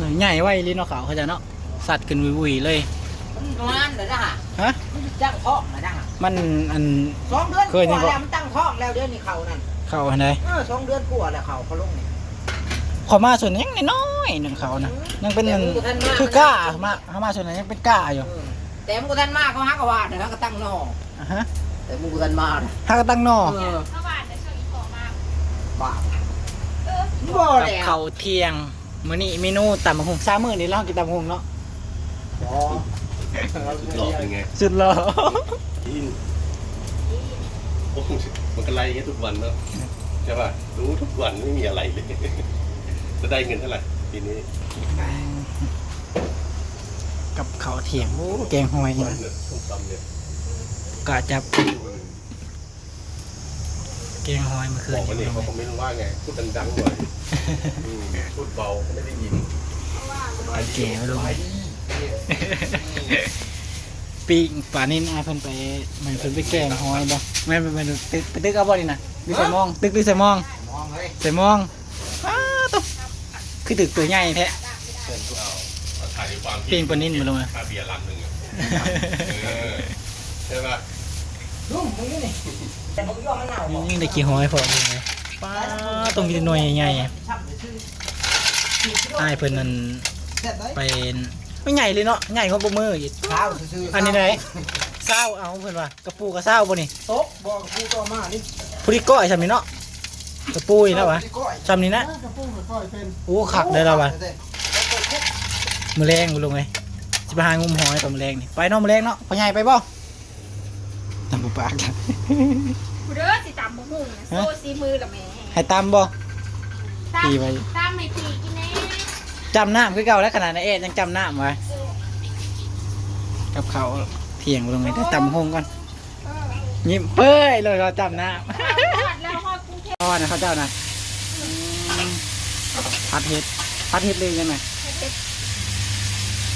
หนูใหญ่ไว้ลิ้นเนาะเขาเขาจะเนาะสัตว์ขึ้นวุยๆเลยมันนานเลยนะฮะฮะมันตั้งท้องเลยนะฮะมันอันสองเดือนกเคยนี่ว่าบ่แล้วมันตั้งท้องแล้วเดือนนี้เขานั่นเขาอันใดเออสองเดือนกว่าแล้วเขาเขาลงนี่ขอมาส่วนยังน้อยๆหนึ่งเขานะยังเป็นอันคือกล้ามาเขามาส่วนนั้นยังเป็นกล้าอยู่เออแต่มึงกูทันมาเขาฮักกว่าเดี๋ยวเขาก็ตั้งนอกอะฮะแต่มึงกูทันมาน่ะถ้าก็ตั้งนอกเออเมื่อวานจะช่วยอีกของมาบ้าเออบ่กับแล้วเขาวเที่ยง มื้อนี้เมนูตำบักหุ่งซามื้อนี้เรากินตำบักหุ่งเนาะบ่หลอกยังไงสุดหล่ออินโอ้โหมันก็ไล่อย่างเงี้ยทุกวันเนาะใช่ป่ะรู้ทุกวันไม่มีอะไรเลยจะได้เงินเท่าไหร่ปีนี้กับเขาวเที่ยงโอ้แกงหอยวันเนี่ยส้มตำเนี่ยกะจับ แกงหอยเมื่อคืบนอกว่านี้เนี่ยเขาคอมเมนต์ว่าไง พูดดังๆหน่อยอืมพูดเบาเขาไม่ได้ยินแก่ลงปีกป่านินอายเพิ่นไปมันเพิ่นไปแกงหอยบ่แม่นแม่นตึกไปตึกเอาบ่นี่น่ะดิใส่มอง ตึกดิใส่มองมองเฮ้ยใส่มองอ้าตุ๊คือตึกตัวใหญ่แท้เชิญเอาเอาถ่ายความปีงปลานิ่นมาลงมา ค่าเบียร์ลังหนึ่งอะเออใช่ป่ะ ลุงมึงนี่นี่แต่ผมยอมมันหนาวบ่ยิ่งได้กี่หอยพอเลยป้าต้องมีแต่หน่วยใหญ่ช้ำไปซื้อๆอ้ายเพิ่นนั่นเสร็จเลยไปไม่ใหญ่เลยเนาะใหญ่กว่าบ่มืออีกข้าวซื้อๆอันนี้ไหนเศร้าเอาเพิ่นว่ากระปูกระเศร้าบ่นี่โต๊ะบอกกับผู้ต่อมานี่ผู้ที่ก้อยซำนี้เนาะกระปูอีกแล้ววะก้อยซำนี้นะกระปุ้งกับก้อยเป็นโอ้ขักได้แล้ววะ มือแรงบ่ลงเลยสิไปหางมหอยต่อมือแรงนี่ไปเนาะมือแรงเนาะพ่อใหญ่ไปบ่ตำ ปูปากจ้ะกูเด้อสิตำบุหุ่งนะโซ่ซีมือละแม่ให้ตำบ่ตำปีไว้ตำให้ปีกินแน่จำน้ำคือเก่าแล้วขนาดนั้นเอ๊ะยังจำน้ำไว้กับเขาวเที่ยงบ่ลงเลยแต่ตำหงก่อนเออยิ้มเป้ยเลยเราจำน้ำฮอดแล้วฮอดกรุงเทพพ่อนะเขาเจ้านะพัดเห็ดพัดเห็ดเลยยังไง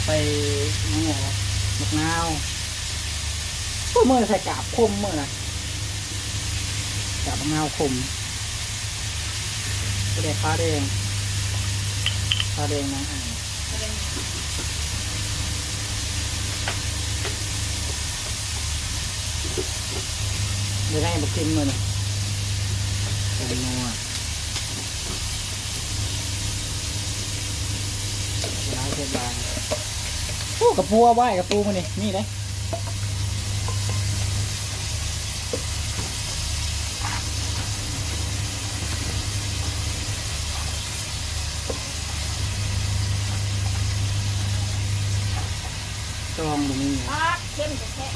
ไปนี่ไงวะมะนาวพว กมือใส่กาบคมมือนะกาบมะนาวคมก็ได้ผ้าแดงผ้าแดงนะอ่าเดี๋ยวให้บุกินมือนะเป็นนัวร้ายเจ็ดบางโอ้กระปูเอาไว้กระปูมันนี่นี่เลยจองตรงนี้ ฮอด เข้มจะแค่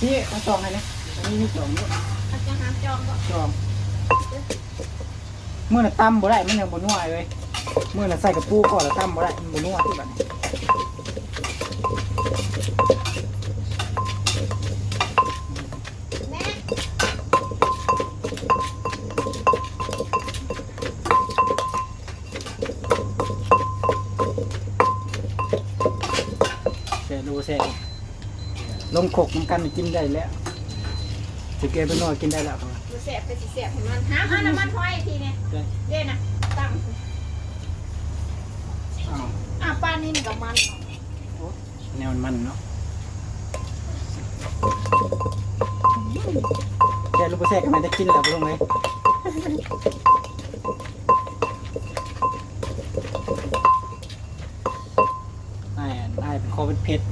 พี่เอาจองให้นะนี่มีจองด้วยอาจารย์หามจองบ่จองเมื่อน่ะตั้มบ่ได้มันยังบ่นัวเลยเมื่อน่ะใส่กระปูก่อนแล้วตั้มบ่ได้มันบ่นัวที่บัดนี้ แซ่ดูแซ่ลงขกน้ำกันกินได้แล้วสิเกไปนวดกินได้แล้วครับดูแสบไปสิแสบให้มันหาหาน้ำมันพอยทีเนี่ยได้เด่นน่ะตั้งอ้าวอะป้านิ่มกับมันแนวมันเนาะแซ่ลูกบ่แซ่ก็ไม่ได้กินแล้วบ่ลงเลยไอ้ไอ้เป็นคอเป็นเพชร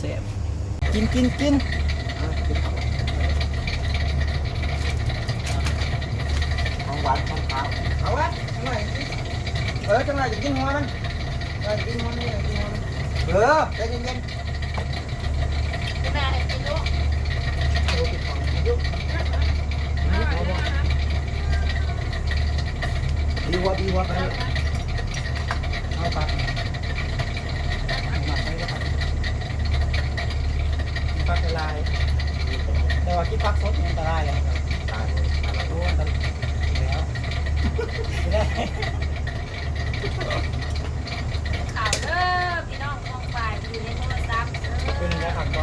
แซ่บๆ กินกินกินของหวานของขาวเอาวะจังไรเออจังไรจะกินหัวมันเออกินหัวนี่กินหัวมันเออใจเย็นจะแม่ให้กินลูกๆดูปิดของยุบดีวัวดีวัวไปเลยเอาปากหมักไปก็ปัก ปักละลาย แต่ว่าที่ปักสดมันอันตรายเลยรู้อันตรายแล้วไม่ได้ข่าวเด้อพี่น้องมองฝ่ายอยู่ในโทรศัพท์เด้เป็นอแล้วครับก็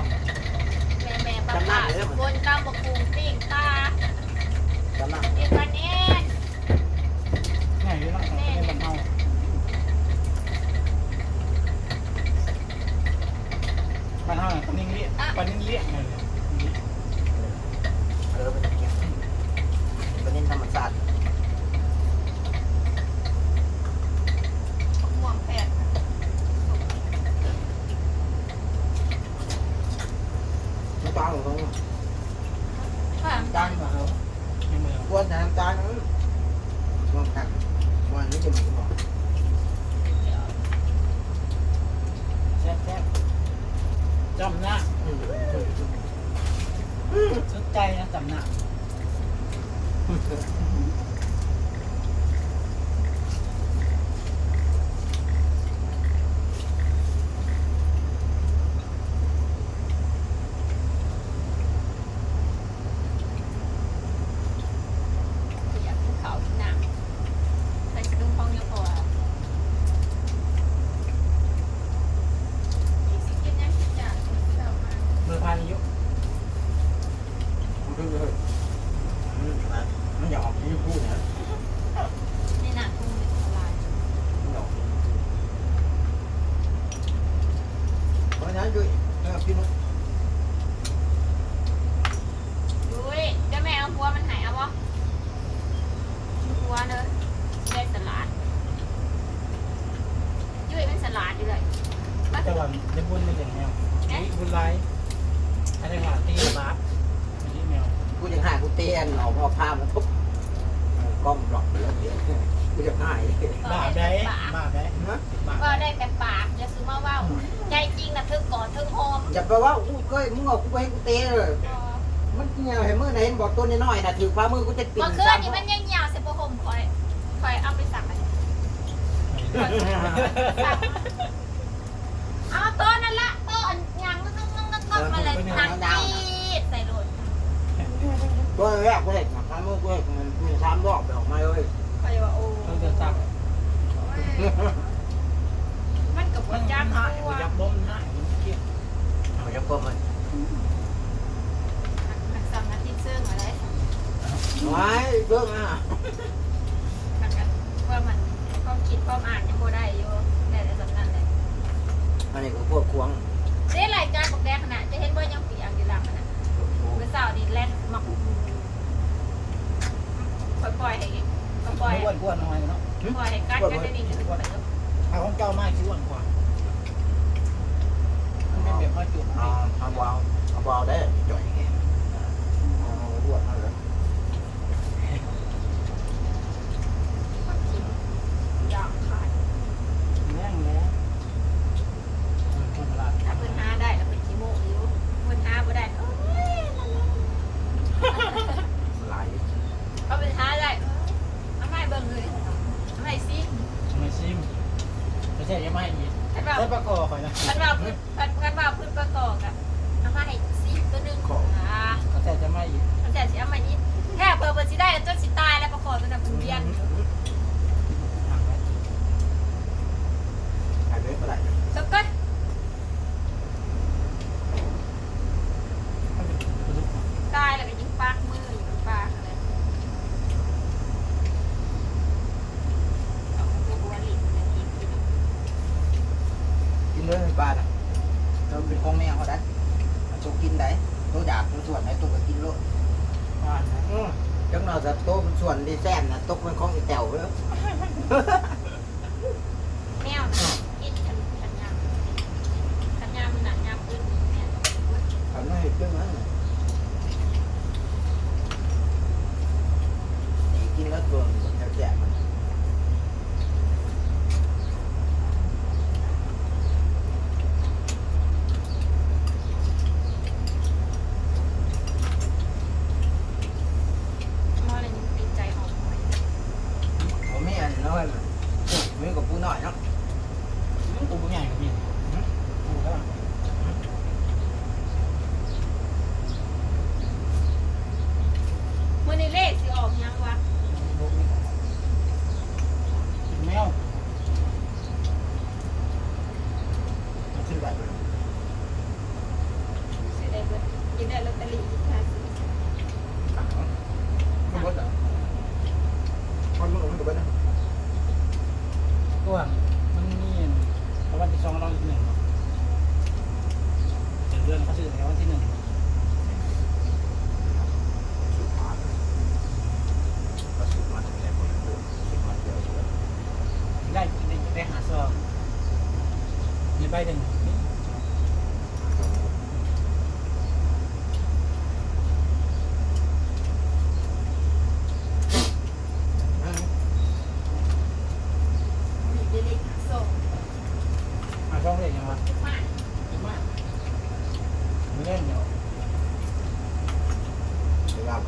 แม่แม่ป้าป้ามันบนตามบกปูปิ้งตาตำหนักเอ็นวันเอ็น ง่ายเลยเนาะต้องเป็นบรรเทาบรรเทาน่ะปนิ่งเรียกปนิ่งเรียกไงเลย เออเป็นอย่างเงี้ยเป็นเน้นธรรมศาสตร์ ม่วงแปด น้ำตาลของเขา ข้าว น้ำตาลของเขา ยังไม่ กวนแต่น้ำตาลนั้นมองขัดวันนี้จะมีบอก แซ่บแซ่บ จำหน้าอืมสนใจนะจำหน้า อยากกินข้าวกินน้ำใส่กระดุมพองเยอะกว่าอีกสิกินยังกินจากเช้ามา เบอร์พันอายุ มันเลยมันอยากออกที่พูดนะ ในหนังกุ้งเป็นละลาย มันอยากเพราะฉะนั้น ด้วยนะครับพี่นุ๊กดูดิเดี๋ยวแม่เอาหัวมันหายเอาวะหัวเด้อได้สลัดยุ้ยเป็นสลัดอยู่เลยมาแต่ว่าได้บุญในอย่างแนวนี่บุญไรอะไรหวานตีบาสไม่ใช่แมว กูจะหายกูเตี้ยนเอาพอพามาทุบกล้องหลอกไปแล้วเดี๋ยว กูจะหายบาปได้บาปได้นะบาปก็ได้แต่ปากอย่าซื้อมาว่าวใจจริงนะทึกก่อนทึกหอมอย่าไปว่าอู้ก้อยมึงเอากูไปให้กูเตะเลยมันเงี้ยเห็นมือไหนเห็นบอกตัวน้อยๆนะถือฟ้ามือกูจะปิ่นเมื่อคืนนี่มันยังยาวเสพหมคอยคอยเอาไปสั่งเอาตัวนั่นละตัวอนยังงึกงึกงึกงึกมาเลยหนังจีดใส่รถตัวแรกกูเห็นฟ้ามือกูเห็นมันมีสามดอกไปออกมาเลย คอยว่าโอ้ต้องจะจับมันกับมัวันนยัจ้าบงหายตัวยับล้มหายมันเกลียดเอาจะก้มมันสั่งอาทิตย์ซึ่งอะไรไว้เบิ่งอะสั่งกันว่ามันความคิดความอ่านยังโบได้อยู่แต่ในสำนักเลยอันนี้ก็พวกควงเสียรายการบอกแดงขนาดจะเห็นว่ายังเปียกอยู่หลังนะเมื่อเช้านี่แล่นมักปล่อยให้ ปล่อยอ้วนกว่าน้อยเนาะปล่อยให้กัดกันได้ดีขึ้นไปแล้วเอาของเก่ามากที่อ้วนกว่ามันเป็นแบบว่าจุดเอาเอาวาวเอาวาวได้จ่อยแห้งเอารวดมาเลยอยากขาด แม่งแล้วคนตลาด ถ้าเพิ่นหาได้แล้วเป็นขี้โมกอยู่เพิ่นหาบ่ได้เอ้ย หลาย ก็เป็นหาได้เอาไม่เบิ่งเลยเอาไม่ซิ ไม่ซิมไม่ใช่ยังไม่อีก คันว่า ใช้ประกอบคอยนะ คันว่าพื้นคันว่าพื้นประกอบอะเอามาให้ซิตัวหนึงอ่า ก็แต่จะไม่อีก มันแต่สิเอามาอีกแค่เพิ่นเพิ่นสิได้จนสิตายแล้วประกอบตัวนั้นเพิ่นเรียน ห่างไว้ หายไปเท่าไหร่ สักก้อน ถ้าเป็นกระดูก ตายแล้วก็ยิงปากมืออยู่กับปากอะไรเอาตัวหัวลิ้นเนี่ยกินกิน กิน เลยปลาอะเราเป็นของแมวเขาได้ตัวกินได้ตัวอยากตัวส่วนไหนตัวก็กินโลดบ้านนะจังเราจะโตเป็นส่วนดีแซมนะตกเป็นของอีแต๋วเลยแมวนะกินขันขันยามขันยามมันหนักยามขึ้นเนี่ยทำให้เรื่องนั้น น้อยมืกับปูหน่อยเนาะปูปูใหญ่กับพี่ปูแล้มื่อในเลขสิออกยังว Biden. À, không để nhau. Mình lên nhau. Để làm.